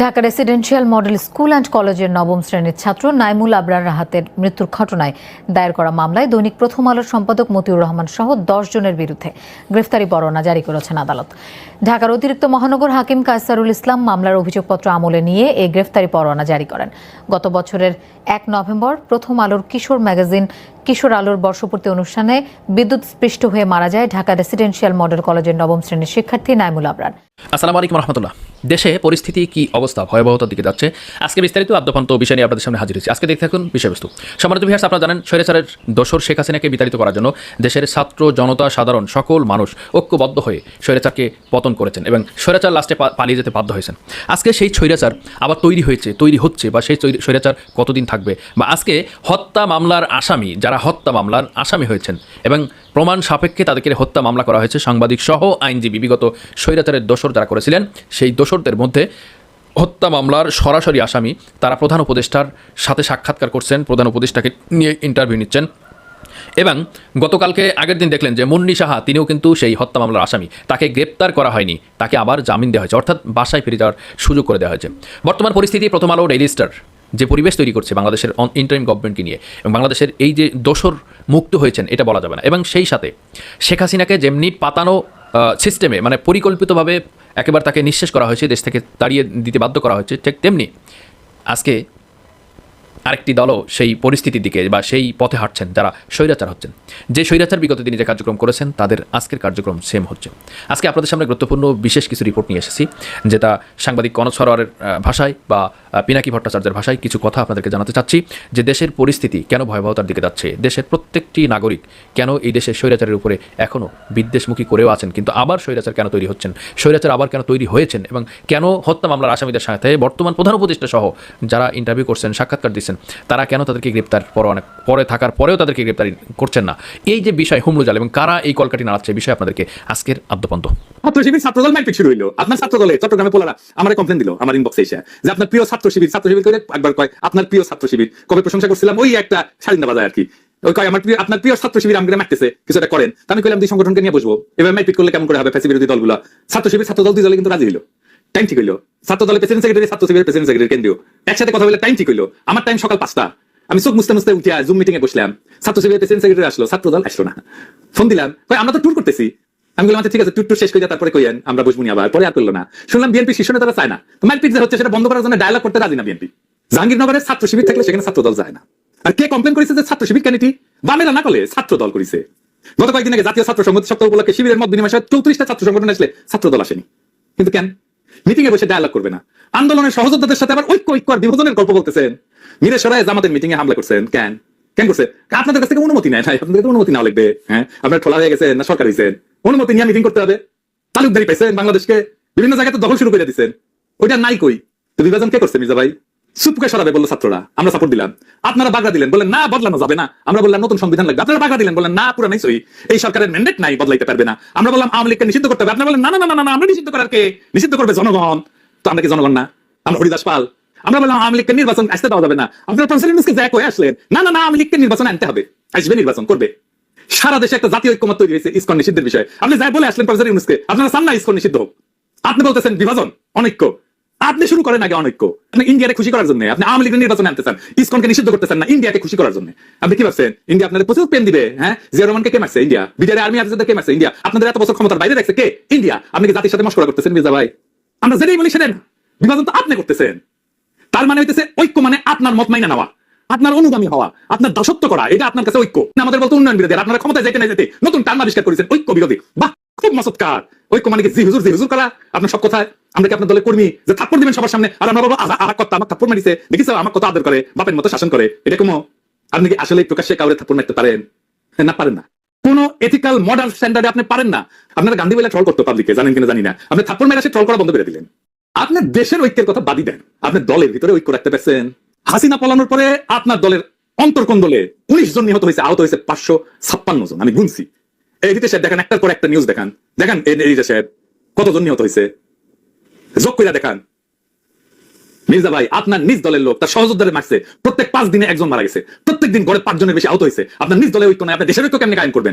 Dhaka residential model school and কলেজের নবম শ্রেণির ছাত্র নাইমুল আবরার রাহাতের মৃত্যুর ঘটনায় দায়ের করা মামলায় দৈনিক প্রথম আলোর সম্পাদক মতিউর রহমান সহ দশ জনের বিরুদ্ধে গ্রেফতারি পরোয়ানা জারি করেছেন আদালত। ঢাকার অতিরিক্ত মহানগর হাকিম কায়সারুল ইসলাম মামলার অভিযোগপত্র আমলে নিয়ে এই গ্রেফতারি পরোয়ানা জারি করেন। গত বছরের এক নভেম্বর প্রথম আলোর কিশোর ম্যাগাজিন কিশোর আলোর বর্ষপূর্তি অনুষ্ঠানে বিদ্যুৎ স্পৃষ্ট হয়ে মারা যায় ঢাকা রেসিডেন্সিয়াল মডেল কলেজের নবম শ্রেণির শিক্ষার্থী নাইমুল আবরার। আসসালামু আলাইকুম রহমতুল্লাহ। দেশে পরিস্থিতি কি অবস্থা? ভয়াবহতার দিকে যাচ্ছে। আজকে বিস্তারিত আদ্যপান্ত বিষয় নিয়ে আপনাদের সামনে হাজির হয়েছি। আজকে দেখতে থাকুন বিষয়বস্তু। সম্মানিত বিহার আপনারা জানেন স্বৈরাচারের দোসর শেখ হাসিনাকে বিতাড়িত করার জন্য দেশের ছাত্র, জনতা, সাধারণ সকল মানুষ ঐক্যবদ্ধ হয়ে স্বৈরাচারকে পতন করেছেন এবং স্বৈরাচার লাস্টে পালিয়ে যেতে বাধ্য হয়েছেন। আজকে সেই স্বৈরাচার আবার তৈরি হয়েছে, তৈরি হচ্ছে বা সেই স্বৈরাচার কতদিন থাকবে? বা আজকে হত্যা মামলার আসামি, যারা হত্যা মামলার আসামি হয়েছেন এবং প্রমাণ সাপেক্ষে তাদেরকে হত্যা মামলা করা হয়েছে। সাংবাদিক সহ আইনজীবী বিগত স্বৈরাচারের দোসর যারা করেছিলেন, সেই দোসরদের মধ্যে হত্যা মামলার সরাসরি আসামি তারা প্রধান উপদেষ্টার সাথে সাক্ষাৎকার করছেন। প্রধান উপদেষ্টাকে নিয়ে ইন্টারভিউ নিচ্ছেন। এবং গতকালকে আগের দিন দেখলেন যে মুন্নি সাহা, তিনিও কিন্তু সেই হত্যা মামলার আসামি। তাকে গ্রেপ্তার করা হয়নি, তাকে আবার জামিন দেওয়া হয়েছে, অর্থাৎ বাসায় ফিরে যাওয়ার সুযোগ করে দেওয়া হয়েছে। বর্তমান পরিস্থিতি প্রথম আলো ডেইলি স্টার যে পরিবেশ তৈরি করছে বাংলাদেশের ইন্টারিম গভর্নমেন্টকে নিয়ে এবং বাংলাদেশের এই যে দোষর মুক্ত হয়েছেন, এটা বলা যাবে না। এবং সেই সাথে শেখ হাসিনাকে যেমনি পাতানো সিস্টেমে মানে পরিকল্পিতভাবে একেবারে তাকে নিঃশেষ করা হয়েছে, দেশ থেকে তাড়িয়ে দিতে বাধ্য করা হয়েছে, ঠিক তেমনি আজকে আরেকটি দলও সেই পরিস্থিতির দিকে বা সেই পথে হাঁটছেন, যারা স্বৈরাচার হচ্ছেন। যে স্বৈরাচার বিগত দিনে যে কার্যক্রম করেছেন, তাদের আজকের কার্যক্রম সেম হচ্ছে। আজকে আপনাদের সামনে গুরুত্বপূর্ণ বিশেষ কিছু রিপোর্ট নিয়ে এসেছি, যেটা সাংবাদিক কনক সরোয়ারের ভাষায় বা পিনাকি ভট্টাচার্যের ভাষায় কিছু কথা আপনাদেরকে জানাতে চাচ্ছি, যে দেশের পরিস্থিতি কেন ভয়াবহতার দিকে যাচ্ছে, দেশের প্রত্যেকটি নাগরিক কেন এই দেশের স্বৈরাচারের উপরে এখনও বিদ্বেষমুখী করেও আছেন, কিন্তু আবার স্বৈরাচার কেন তৈরি হচ্ছেন, স্বৈরাচার আবার কেন তৈরি হয়েছেন এবং কেন হত্যা মামলার আসামিদের সাথে বর্তমান প্রধান উপদেষ্টা সহ যারা ইন্টারভিউ করছেন, সাক্ষাৎকার দিচ্ছেন তারা কেন তাদেরকে গ্রেপ্তার পরোয়ানা পরে থাকার পরেও তাদেরকে গ্রেপ্তারি করছেন না? এই যে বিষয় হুমলুজাল এবং কারা এই কলকাটি নাড়াচ্ছে, বিষয় আপনাদেরকে আজকের আদ্যপন্ত। ছাত্র শিবির ছাত্রদল মাইপিক শুরু হইল। আপনার চট্টগ্রামে পোলারা আমার কমপ্লেন দিল, আমার ইনবক্সে এসে। যে আপনার প্রিয় ছাত্র শিবির ছাত্র শিবির করে একবার কয়, আপনার প্রিয় ছাত্র শিবির কবে প্রশংসা করছিলাম, ওই একটা স্বাধীনতা বাজায় আর কি ওই কয়, আমার প্রিয়, আপনার প্রিয় ছাত্র শিবির আমাকে মারতেছে, কিছু একটা করেন। আমি কইলাম, দুই সংগঠনকে নিয়ে বসবো। এবার মাইপিক করলে কেমন করে হবে ফ্যাসি বিরোধী দলগুলো? ছাত্র শিবির ছাত্র দল দুই দলে কিন্তু রাজি হইল। টাইম ঠিক হইল। ছাত্র দলের প্রেসিডেন্ট সেক্রেটারি ছাত্র শিবিরের প্রেসিডেন্ট সেক্রেটারি কেন্দ্রীয়। একসাথে কথা বলে টাইম ঠিক হইল। আমার টাইম সকাল পাঁচটা। আমি চোখ মুছতে মুছতে উঠিয়া জুম মিটিং এ বসলাম। ছাত্র শিবিরের প্রেসিডেন্ট সেক্রেটারি আসলো। ছাত্র দল আসলো না। ফোন দিলাম আমরা তো ট্যুর করতেছি। আমি বললাম আচ্ছা ঠিক আছে ট্যুর ট্যুর শেষ করে তারপরে কইয়েন আমরা বসবনি আবার। পরে আর করল না। শুনলাম বিএনপি শীর্ষ নেতারা চায় না। মারপিট যে হচ্ছে, সেটা বন্ধ করার জন্য ডায়লগ করতে রাজি না বিএনপি জাহাঙ্গীরনগরের ছাত্র শিবির থাকলে সেখানে ছাত্র দল যায় না। আর কে কমপ্লেন করেছে যে ছাত্র শিবির কেনিটি বামেরা না করলে ছাত্র দল করেছে। গত কয়েকদিন আগে জাতীয় ছাত্র সংগঠন সপ্তাহ উপলক্ষে শিবিরের মত বিনিময় চৌত্রিশটা ছাত্র সংগঠন আসলে ছাত্র দল আসেনি। কিন্তু কেন? মিটিং এ বসে ডায়ালগ করবে না। আন্দোলনের সহযোদ্ধাদের সাথে আবার ঐক্য ঐক্য আর বিভাজনের গল্প বলতেছেন। মিরে সরাই জামাতের মিটিং এ হামলা করছেন। কেন? কেন করছে? আপনাদের কাছ থেকে অনুমতি নেয় না আপনাদের অনুমতি না লাগবে। হ্যাঁ? আপনার ঠোলা হয়ে গেছে না সরকার হয়েছেন অনুমতি নিয়ে মিটিং করতে হবে। তালুকদারি পাইছেন বাংলাদেশকে। বিভিন্ন জায়গাতে দখল শুরু করে দিচ্ছেন ওইটা নাই কই? তো বিভাজন কে করছে মির্জা ভাই? সুপকে সরাবে, বলল ছাত্ররা। আমরা সাপোর্ট দিলাম। আপনারা বাগড়া দিলেন। বললেন, না, বদলানো যাবে না। আমরা বললাম, নতুন সংবিধান লাগবে। আপনারা বাগড়া দিলেন। বললেন, না পুরো নাই সই। এই সরকারের ম্যান্ডেট নাই, বদলাইতে পারবে না। আমরা বললাম, আওয়ামী লীগকে নিষিদ্ধ করতে হবে। আপনারা বললেন, না না না না আমরা নিষিদ্ধ করার কে? নিষিদ্ধ করবে জনগণ। তো আমরা কি জনগণ না? আমরা হরিদাস পাল। আমরা বললাম, আওয়ামী লীগকে নির্বাচন আসতে দেওয়া যাবে না। আপনারা প্রফেসর ইউনুসকে জ্যাক হয়ে আসলেন, না না না, আওয়ামী লীগকে নির্বাচন আনতে হবে। আসবে নির্বাচন, করবে। সারা দেশে একটা জাতীয় ঐক্যমত তৈরি হয়েছে, ইসকন নিষিদ্ধের বিষয়ে। আপনি যাই বলে আসলেন প্রফেসর ইউনুসকে, আপনারা চান না ইসকন নিষিদ্ধ হোক। আপনি বলতেছেন বিভাজন, অনৈক্য। আপনি শুরু করেন আগে অনৈক্য। আপনি ইন্ডিয়াকে খুশি করার জন্য, আপনি আওয়ামী লীগের নির্বাচনে আনতে চান ইসকনকে নিষিদ্ধ করতেছেন না, ইন্ডিয়াকে খুশি করার জন্য। আপনি কি ভাবছেন? ইন্ডিয়া আপনাদের প্রচুর পেন দিবে হ্যাঁ? জিয়া রহমানকে কে মারছে? ইন্ডিয়া। বিডিআর আর্মি আফিসারদের কে মারছে? ইন্ডিয়া। আপনাদের এত বছর ক্ষমতার বাইরে রাখছে কে? ইন্ডিয়া। আপনি কি জাতির সাথে মস্করা করতেছেন, মির্জা ভাই? আমরা যেটাই বলি সেটাই না। বিভাজন তো আপনি করতেছেন। তার মানে হইতেছে ঐক্য মানে আপনার মত মাইনা নেওয়া, আপনার অনুগামী হওয়া, আপনার দাসত্ব করা, এটা আপনার কাছে ঐক্য। আমাদের বলতে উন্নয়ন বিরোধী আপনারা ক্ষমতায় যেতে না যেতে নতুন টার্ম আবিষ্কার করেছেন ঐক্য বিরোধী। বাহ! খুব মসৎকার ঐক্য মানে জি হুজুর জি হুজুর করা? আপনার সব কথায় আমরা কি আপনার দলের কর্মী? যে থাপ্পড় দিবেন সবার সামনে, আর আমরা বলব আহা আহা কর্তা আমার থাপ্পড় মারিছে। দেখিস আমার কত আদর করে, বাপের মতো শাসন করে। এটা কোনো আপনি কি আসলে প্রকাশ্যে কাউরে থাপ্পড় মারতে পারেন? না পারেন না। কোন এথিক্যাল মডার্ন স্ট্যান্ডার্ডে আপনি পারেন না। আপনারা গান্ধী বেলা ট্রল করতো পাবলিকে জানেন কিনা জানি না। আপনি থাপ্পড় মেরে ট্রল করা বন্ধ করে দিলেন। আপনার দেশের ঐক্যের কথা বাদই দেন। আপনার দলের ভিতরে ঐক্য রাখতে পারছেন। হাসিনা পলানোর পরে আপনার দলের অন্তর কোন দলে উনিশ জন নিহত হয়েছে, আহত হয়েছে পাঁচশো ছাপ্পান্ন জন। আমি গুনছি। এই রিতে দেখান একটার পর একটা নিউজ দেখান। দেখান রিতে সাহেব, কতজন নিহত হয়েছে? যোগ কইরা দেখান। মির্জা ভাই, আপনার নিজ দলের লোক, তার সহযোদ্ধারে মারছে। প্রত্যেক পাঁচ দিনে একজন মারা গেছে। প্রত্যেক দিন গড়ে পাঁচজনের বেশি আহত হয়েছে। আপনার নিজ দলের ঐক্য নাই আপনার দেশের ঐক্য কেমনি কায়েম করবেন?